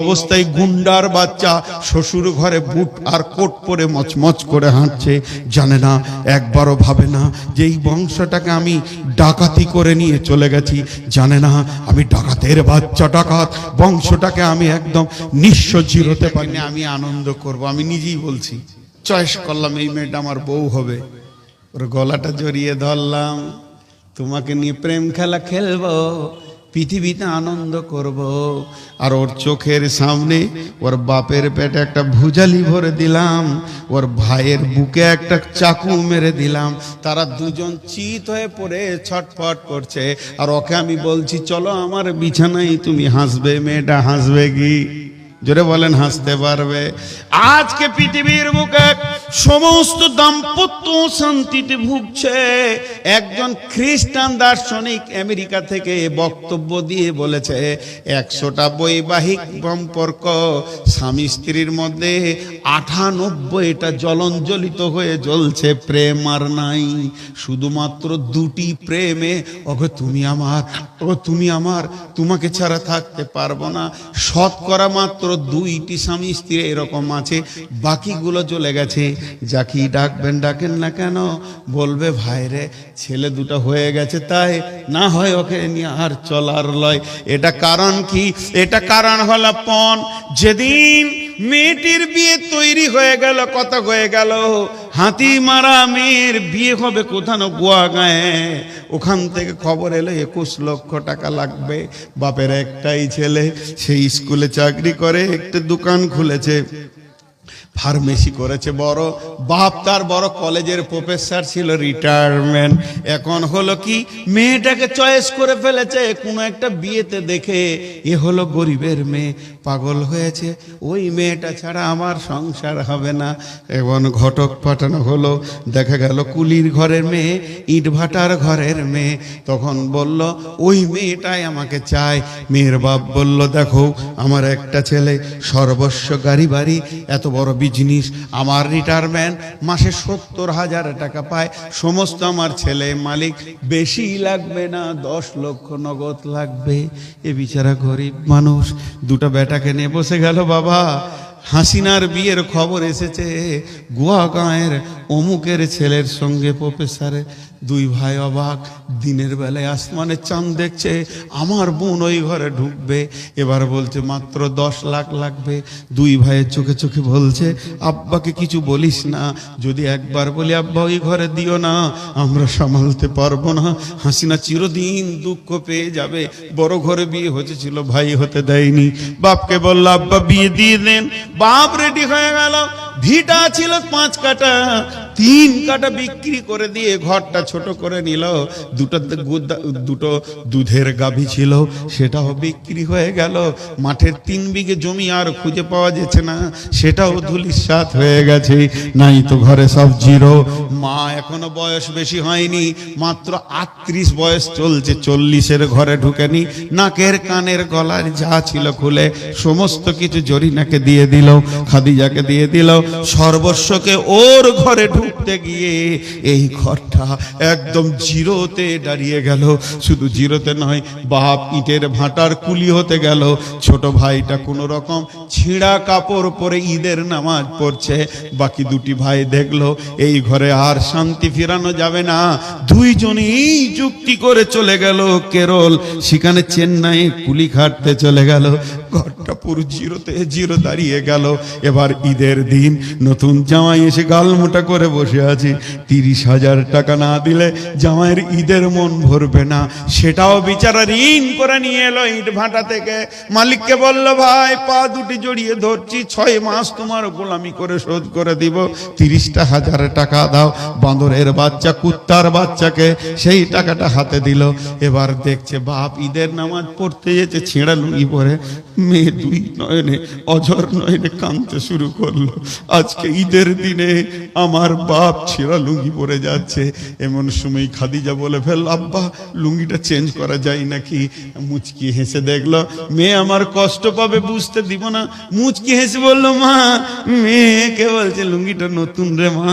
অবস্থায় গুন্ডার বাচ্চা শ্বশুর ঘরে বুট আর কোট পরে মচমচ করে হাঁটছে, জানে না, একবারও ভাবে না যে এই বংশটাকে আমি ডাকাতি করে নিয়ে চলে গেছি, জানে না, আমি ডাকাতের বাচ্চা ডাকাত, বংশটাকে আমি একদম নিঃস্ব জিরোতে পারি না। আমি আনন্দ করব, আমি নিজেই বলছি, চয়েস করলাম, এই মেয়েটা আমার বউ হবে ওর গলাটা জড়িয়ে ধরলাম, তোমাকে নিয়ে প্রেম খেলা খেলব পৃথিবীতে আনন্দ করব। আর ওর চোখের সামনে ওর বাপের পেটে একটা ভুজালি ভরে দিলাম, ওর ভাইয়ের বুকে একটা চাকু মেরে দিলাম। তারা দুজন চিত হয়ে পড়ে, ছটফট করছে। আর ওকে আমি বলছি, চলো আমার বিছানায় তুমি হাসবে, মেয়েটা হাসবে কি? জোরে বলেন, হাসতে পারবে। আজকে পৃথিবীর বুকে সমস্ত দাম্পত্য শান্তিতে ভুগছে। একজন খ্রিস্টান দার্শনিক আমেরিকা থেকে বক্তব্য দিয়ে বলেছে, একশোটা বৈবাহিক সম্পর্ক, স্বামী স্ত্রীর মধ্যে আঠানব্বইটা জ্বলঞ্জলিত হয়ে জ্বলছে, প্রেম আর নাই। শুধুমাত্র দুটি প্রেমে, ওগো তুমি আমার ও তুমি আমার, তোমাকে ছাড়া থাকতে পারব না। শতকরা মাত্র দুইটি স্বামী স্ত্রী এরকম আছে, বাকিগুলো চলে গেছে। যাকে ডাকবেন, ডাকেন না কেন? বলবে ভাইরে ছেলে দুটো হয়ে গেছে তাই, না হয় ওকে নিয়ে আর চলার লয়। এটা কারণ কি? এটা কারণ হলো পণ, যেদিন মেয়েটির বিয়ে তৈরি হয়ে গেল কত হয়ে গেল হাতি মারা মেয়ের বিয়ে হবে কোথানো গোয়া গায়ে? ওখান থেকে খবর এলো, একুশ লক্ষ টাকা লাগবে। বাপের একটাই ছেলে, সেই স্কুলে চাকরি করে, একটা দোকান খুলেছে। ফার্মেসি করেছে বড়। বাপ তার বড় কলেজের প্রফেসর ছিল রিটায়ারমেন্ট। এখন হলো কি, মেয়েটাকে চয়েস করে ফেলেছে, কোনো একটা বিয়েতে দেখে। এ হলো গরিবের মেয়ে, পাগল হয়েছে। ওই মেয়েটা ছাড়া আমার সংসার হবে না। এবং ঘটক পাঠানো হলো, দেখা গেল কুলির ঘরের মেয়ে ইট ভাটার ঘরের মেয়ে। তখন বলল, ওই মেয়েটাই আমাকে চায়। মেয়ের বাপ বলল, দেখো, আমার একটা ছেলে, সর্বস্ব গাড়ি বাড়ি, এত বড় বিজনেস আমার রিটায়ারমেন্ট মাসে সত্তর হাজার টাকা পায়। সমস্ত আমার ছেলে মালিক, বেশি লাগবে না, দশ লক্ষ নগদ লাগবে। এ বিচারা গরিব মানুষ, দুটা বেটাকে নিয়ে বসে গেল বাবা। হাসিনার বিয়ের খবর এসেছে গোয়া গাঁয়ের অমুকের ছেলের সঙ্গে প্রফেসরে দুই ভাই অবাক, দিনের বেলায় আসমানের চাঁদ দেখছে, আমার বোন ওই ঘরে ঢুকবে। এবার বলছে, মাত্র দশ লাখ লাগবে। দুই ভাইয়ের চোখে চোখে বলছে, আব্বাকে কিছু বলিস না, যদি একবার বলি, আব্বা, ওই ঘরে দিও না, আমরা সামালতে পারব না। হাসিনা চিরদিন দুঃখ পেয়ে যাবে। বড় ঘরে বিয়ে হয়েছিল ভাই হতে দেয়নি। বাপকে বলল, আব্বা, বিয়ে দিয়ে দেন। বাপ রেডি হয়ে গেল। ভিটা ছিল পাঁচ কাটা। তিন কাটা বিক্রি করে দিয়ে ঘরটা ছোট করে নিল। দুটো দুটো দুধের গাভী ছিল, সেটাও বিক্রি হয়ে গেল। মাঠের তিন বিঘে জমি আর খুঁজে পাওয়া যাচ্ছে না, সেটাও ধুলিসাত হয়ে গেছে। নাই তো ঘরে সব জিরো। মা এখনও বয়স বেশি হয়নি, মাত্র আটত্রিশ বয়স চলছে। চল্লিশের ঘরে ঢুকেনি, নাকের কানের গলার যা ছিল খুলে, সমস্ত কিছু জরিনাকে দিয়ে দিল, খাদিজাকে দিয়ে দিল। সর্বস্বকে ওর ঘরে ঢুকতে গিয়ে এই ঘরটা একদম জিরোতে দাঁড়িয়ে গেল। শুধু জিরোতে নয়, বাপ ইটের ভাটার কুলি হতে গেল। ছোট ভাইটা কোনো রকম ছিঁড়া কাপড় পরে ঈদের নামাজ পড়ছে। বাকি দুটি ভাই দেখল, এই ঘরে আর শান্তি ফিরানো যাবে না। দুইজনেই যুক্তি করে চলে গেল কেরল। সেখানে চেন্নাই কুলি খাটতে চলে গেল। ঘরটা পুরো জিরোতে জিরো দাঁড়িয়ে গেল। এবার ঈদের দিন নতুন জামাই এসে গালমোটা করে বসে আছি। তিরিশ হাজার টাকা না দিলে জামাইয়ের ঈদের মন ভরবে না। সেটাও বিচারা ঋণ করে নিয়ে এলো ইট ভাটা থেকে। মালিককে বলল, ভাই, পা দুটি জড়িয়ে ধরছি, ছয় মাস তোমার গোলামি করে শোধ করে দিব। তিরিশটা হাজার টাকা দাও। বাঁদরের বাচ্চা, কুত্তার বাচ্চাকে সেই টাকাটা হাতে দিল। এবার দেখছে বাপ ঈদের নামাজ পড়তে যেতে ছেঁড়া লুঙ্গি পরে মেয়ে দুই নয়নে, অঝর নয়নে কাঁদতে শুরু করল। আজকে ঈদের দিনে আমার বাপ ছেঁড়া লুঙ্গি পরে যাচ্ছে। এমন সময় খাদিজা বলে, ফেল আব্বা, লুঙ্গিটা চেঞ্জ করা যায় নাকি? মুচকি হেসে দেখল, মেয়ে আমার কষ্ট পাবে, বুঝতে দিব না। মুচকি হেসে বলল, মা, মেয়েকে বলছে লুঙ্গিটা নতুন রে মা।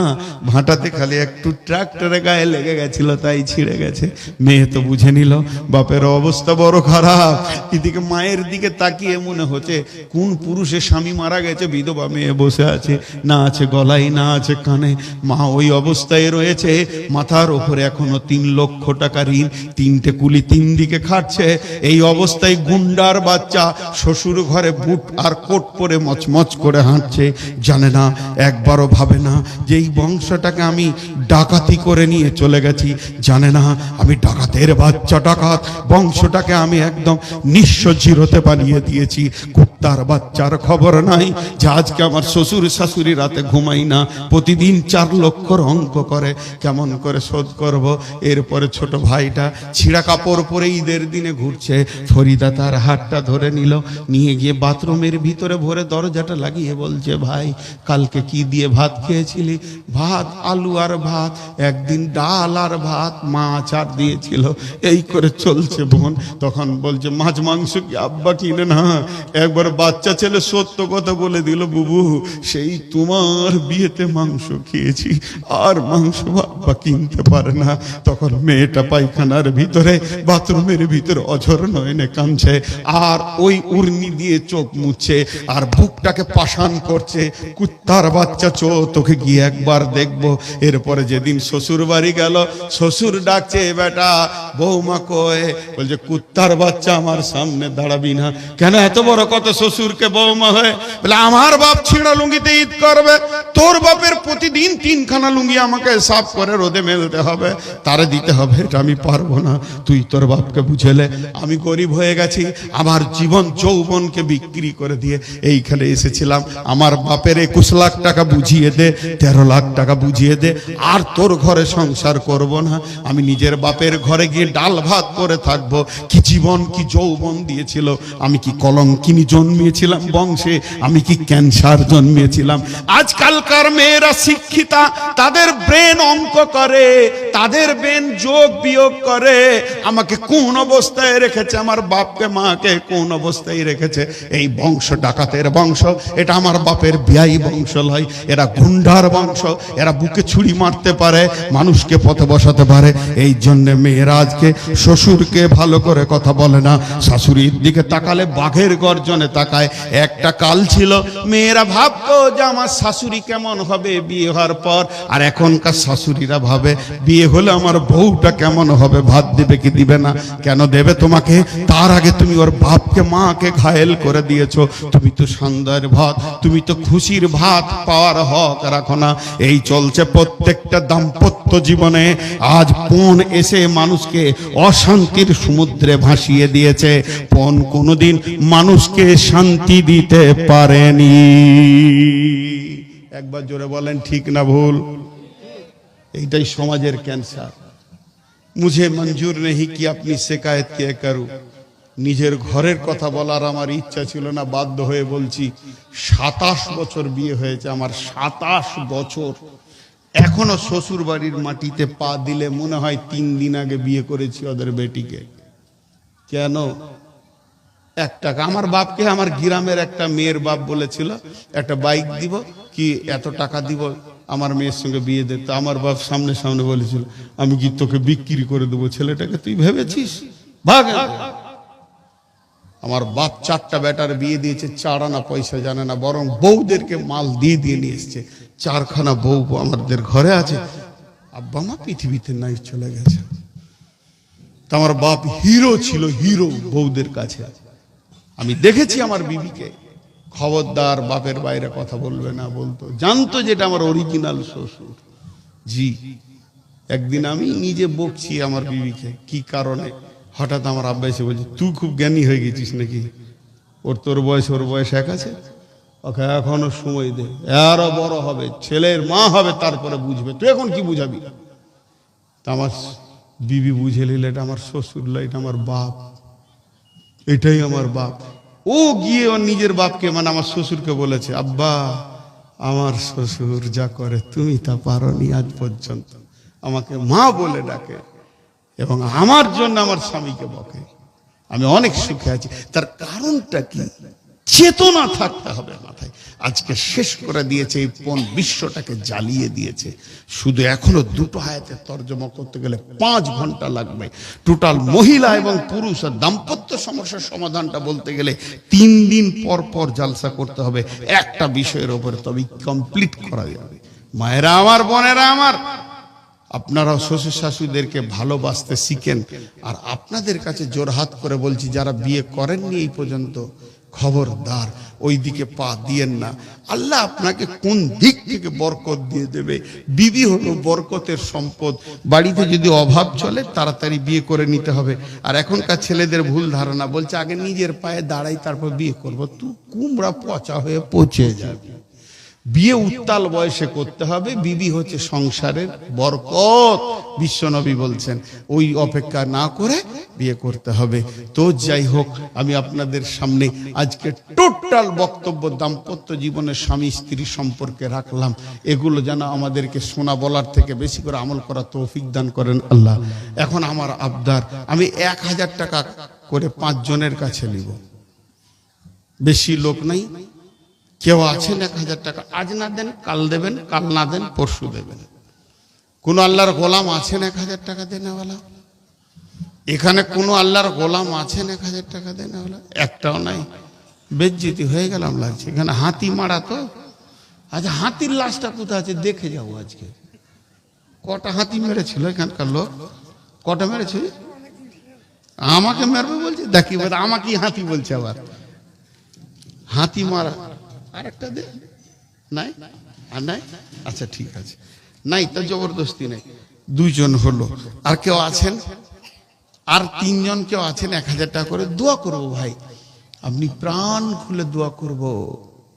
ভাটাতে খালি একটু ট্রাক্টরে গায়ে লেগে গেছিল, তাই ছিঁড়ে গেছে। মেয়ে তো বুঝে নিল, বাপের অবস্থা বড় খারাপ। এদিকে মায়ের দিকে তাকিয়ে মনে হচ্ছে, কোন পুরুষের স্বামী মারা গেছে, বিধবা মেয়ে বসে আছে, না আছে গলায়, না আছে কানে। মা, ওই অবস্থায় রয়েছে। মাথার ওপরে এখনও তিন লক্ষ টাকা ঋণ, তিনটে কুলি তিন দিকে খাটছে। এই অবস্থায় গুন্ডার বাচ্চা শ্বশুর ঘরে বুট আর কোট পরে মচমচ করে হাঁটছে। জানে না, একবারও ভাবে না যে এই বংশটাকে আমি ডাকাতি করে নিয়ে চলে গেছি। জানে না, আমি ডাকাতের বাচ্চা, ডাকাত। বংশটাকে আমি একদম নিঃস্ব জিরোতে বানিয়ে দিয়েছি। কুত্তার বাচ্চার খবর নাই যে আজকে আমার শ্বশুর শাশুড়ি রাতে ঘুমাই না। প্রতিদিন চার লক্ষর অঙ্ক করে, কেমন করে শোধ করব? এরপরে ছোট ভাইটা ছিঁড়া কাপড় পরে ঈদের দিনে ঘুরছে। ফরিদা তার হাতটা ধরে নিল, নিয়ে গিয়ে বাথরুমের ভিতরে ভরে দরজাটা লাগিয়ে বলছে, ভাই, কালকে কি দিয়ে ভাত খেয়েছিলি? ভাত, আলু আর ভাত, একদিন ডাল আর ভাত, মাছ আর দিয়েছিল। এই করে চলছে বোন তখন বলছে, মাছ, মাংস কি আব্বা কিনে না? একবার বাচ্চা ছেলে সত্য কথা বলে দিল, বুবু, সেই তোমার বিয়েতে মাংস খেয়েছি। আর মাংস আব্বা কিনতে পারে না। তখন মেয়েটা পায়খানার ভিতরে, বাথরুমের ভিতরে অঝর নয়নে কাঁদছে, আর ওই উর্নি দিয়ে চোখ মুছছে, আর বুকটাকে পাশান করছে, কুত্তার বাচ্চা চো, তোকে গিয়ে একবার দেখব। এরপরে যেদিন শ্বশুর বাড়ি গেল, শ্বশুর ডাকছে, বেটা, বৌমা কয়ে? বলছে, কুত্তার বাচ্চা আমার সামনে দাঁড়াবি না। কেন এত বড় কত শ্বশুরকে বৌমা হয়ে। বলে, আমার বাপ ছিঁড়া লুঙ্গিতে ঈদ করবে, তোর বাপের প্রতিদিন তিনখানা লুঙ্গি আমাকে সাফ করে রোদে মেলতে হবে। তারে দিতে হবে, এটা আমি পারব না। তুই তোর বাপকে বুঝেলে, আমি গরিব হয়ে গেছি, আমার জীবন যৌবনকে বিক্রি করে দিয়ে এইখানে এসেছিলাম। আমার বাপের একুশ লাখ টাকা বুঝিয়ে দে, তেরো লাখ টাকা বুঝিয়ে দে, আর তোর ঘরে সংসার করব না। আমি নিজের বাপের ঘরে গিয়ে ডাল ভাত করে থাকব। কি জীবন, কি যৌবন দিয়েছিল? আমি কি কলঙ্কিনী জন্মিয়েছিলাম বংশে? আমি কি ক্যান্সার জন্মিয়েছিলাম? আজকালকার মেয়েরা শিক্ষিতা তাদের ব্রেন অঙ্ক করে, তাদের ব্রেন যোগ বিয়োগ করে। আমাকে কোন অবস্থায় রেখেছে? আমার বাপকে, মাকে কোন অবস্থায় রেখেছে? এই বংশ ডাকাতের বংশ, এটা আমার বাপের বিয়াই বংশ লয় এরা গুন্ডার বংশ, এরা বুকে ছুরি মারতে পারে, মানুষকে পথে বসাতে পারে। এই জন্য মেয়েরা আজকে শ্বশুরকে ভালো করে কথা বলে না। শাশুড়ির দিকে তাকালে বাঘের গর্জনে তাকায়। একটা কাল ছিল, মেয়েরা ভাবতো যে আমার শাশুড়ি কেমন হবে, বিয়ে হওয়ার পর, আর এখনকার শাশুড়িরা ভাবে, বিয়ে হলে আমার বউটা কেমন হবে? ভাত দেবে কি দিবে না? কেন দেবে তোমাকে? তার আগে তুমি ওর বাপকে, মাকে ঘায়েল করে দিয়েছ। তুমি তো সন্ধ্যার ভাত, তুমি তো খুশির ভাত পাওয়ার হক রাখো না। এই চলছে প্রত্যেকটা দাম্পত্য জীবনে। আজ পণ এসে মানুষকে অশান্তির সমুদ্রে ভাসিয়ে দিয়েছে। পণ কোনোদিন মানুষকে শান্তি দিতে পারেনি। একবার জোরে বলেন, ঠিক না ভুল? এইটাই সমাজের ক্যান্সার। মুঝে মঞ্জুর নেই কি আপনি শেকায়ত কে করু? নিজের ঘরের কথা বলার আমার ইচ্ছা ছিল না, বাধ্য হয়ে বলছি, সাতাশ বছর বিয়ে হয়েছে আমার, সাতাশ বছর। এখনও শ্বশুর বাড়ির মাটিতে পা দিলে মনে হয় তিন দিন আগে বিয়ে করেছি ওদের বেটিকে। কেন? এক টাকা। আমার বাপকে আমার গ্রামের একটা মেয়ের বাপ বলেছিল, একটা বাইক দিব, কি এত টাকা দিব? আমার মেয়ের সঙ্গে বিয়ে দিতে। আমার বাপ সামনে সামনে বলেছিল, আমি কি তোকে বিক্রি করে দেবো ছেলেটাকে? তুই ভেবেছিস? ভাগ আমার বাপ চারটা বেটার বিয়ে দিয়েছে চার আনা পয়সা জানে না, বরং বউদেরকে মাল দিয়ে দিয়ে নিয়ে এসছে। চারখানা বউ আমাদের ঘরে আছে। আব্বা মা পৃথিবীতে নাই, চলে গেছে। তা আমার বাপ হিরো ছিল, হিরো বউদের কাছে। আমি দেখেছি আমার বিবিকে। খবরদার বাপের বাইরে কথা বলবে না বলতো। জানতো যেটা আমার অরিজিনাল শ্বশুর। জি একদিন আমি নিজে বকছি আমার বিবিকে কি কারণে? হঠাৎ আমার আব্বা এসে বলছে তুই খুব জ্ঞানী হয়ে গেছিস নাকি? ওর তোর বয়স ওর বয়স এক আছে? ওকে এখনও সময় দে। আরও বড় হবে ছেলের মা হবে তারপরে বুঝবে। তুই এখন কি বুঝাবি? তা আমার বিবি বুঝে নিলে এটা আমার শ্বশুর লা, এটা আমার বাপ। এটাই আমার বাপ। ও গিয়ে ওর নিজের বাপকে মানে আমার শ্বশুরকে বলেছে, আব্বা, আমার শ্বশুর যা করে তুমি তা পারো নি আজ পর্যন্ত। আমাকে মা বলে ডাকে এবং আমার জন্য আমার স্বামীকে বকে। আমি অনেক সুখে আছি। তার কারণটা কি? চেতনা থাকতে হবে মাথায়। আজকে শেষ করে দিয়েছে এই কোন বিশ্বটাকে জ্বালিয়ে দিয়েছে। শুধু এখনও দুটো হায়াতে তর্জমা করতে গেলে পাঁচ ঘণ্টা লাগবে। টোটাল মহিলা এবং পুরুষ আর দাম্পত্য সমস্যার সমাধানটা বলতে গেলে তিন দিন পর পর জালসা করতে হবে। একটা বিষয়ের ওপরে তবে কমপ্লিট করা যাবে। মায়েরা আমার, বোনেরা আমার আপনারা শ্বশুর শাশুদেরকে ভালোবাসতে শিখেন। আর আপনাদের কাছে জোরহাত করে বলছি, যারা বিয়ে করেননি এই পর্যন্ত খবরদার ওই দিকে পা দিয়েন না। আল্লাহ আপনাকে কোন দিক থেকে বরকত দিয়ে দেবে? বিবি হলো বরকতের সম্পদ। বাড়িতে যদি অভাব চলে, তাড়াতাড়ি বিয়ে করে নিতে হবে। আর এখনকার ছেলেদের ভুল ধারণা বলছে, আগে নিজের পায়ে দাঁড়াই, তারপর বিয়ে করব। তুই কুমড়া পচা হয়ে পচে যাবে। বিয়ে উত্তাল বয়সে করতে হবে, বিবি হচ্ছে সংসারের বরকত, বিশ্বনবী বলছেন। ওই অপেক্ষা না করে বিয়ে করতে হবে। তো যাই হোক, আমি আপনাদের সামনে আজকে টোটাল বক্তব্য, দাম্পত্য জীবনের স্বামী স্ত্রী সম্পর্কে রাখলাম। এগুলো যেন আমাদেরকে শোনা বলার থেকে বেশি করে আমল করা তৌফিক দান করেন আল্লাহ। এখন আমার আবদার, আমি এক হাজার টাকা করে পাঁচ জনের কাছে নিব। বেশি লোক নাই কেউ আছেন এক হাজার টাকা। আজ না দেন, কাল দেবেন, কাল না দেন, পরশু দেবেন। কোন আল্লাহর গোলাম আছেন এক হাজার টাকা দেনেওয়ালা? এখানে কোন আল্লাহর গোলাম আছেন এক হাজার টাকা দেনেওয়ালা? একটাও নাই। বেজ্জিতি হয়ে গেলাম লাগছে। এখানে হাতি মারা তো। আচ্ছা হাতির লাশটা কোথায় আছে? দেখে যাব আজকে। কটা হাতি মেরেছিল এখানকার লোক? কটা মেরেছে? আমাকে মারবে বলছে? দেখি আমাকে হাতি বলছে আবার। হাতি মারা আরেকটা দে। নাই? আর নাই? আচ্ছা ঠিক আছে। নাই তো জবরদস্তি নাই। দুইজন হলো। আর কেউ আছেন? আর তিনজন কেউ আছেন? এক হাজার টাকা করে দোয়া করব ভাই। আপনি প্রাণ খুলে দোয়া করব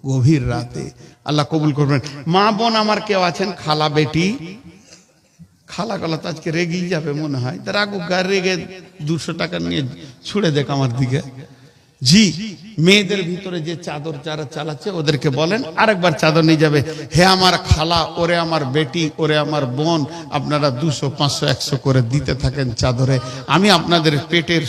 গভীর রাতে। আল্লাহ কবুল করবেন। মা বোন আমার কেউ আছেন? খালা বেটি। খালা গলা তো আজকে রেগেই যাবে মনে হয়। তার আগু রেগে দুশো টাকা নিয়ে ছুড়ে দেখ আমার দিকে। জি, মেয়েদের ভিতরে যে চাদর যারা চালাচ্ছে, ওদেরকে বলেন, আরেকবার চাদর নিয়ে যাবে। হে আমার খালা, ওরে আমার বেটি, ওরে আমার বোন, আপনারা দুশো, পাঁচশো, একশো করে দিতে থাকেন চাদরে। আমি আপনাদের পেটের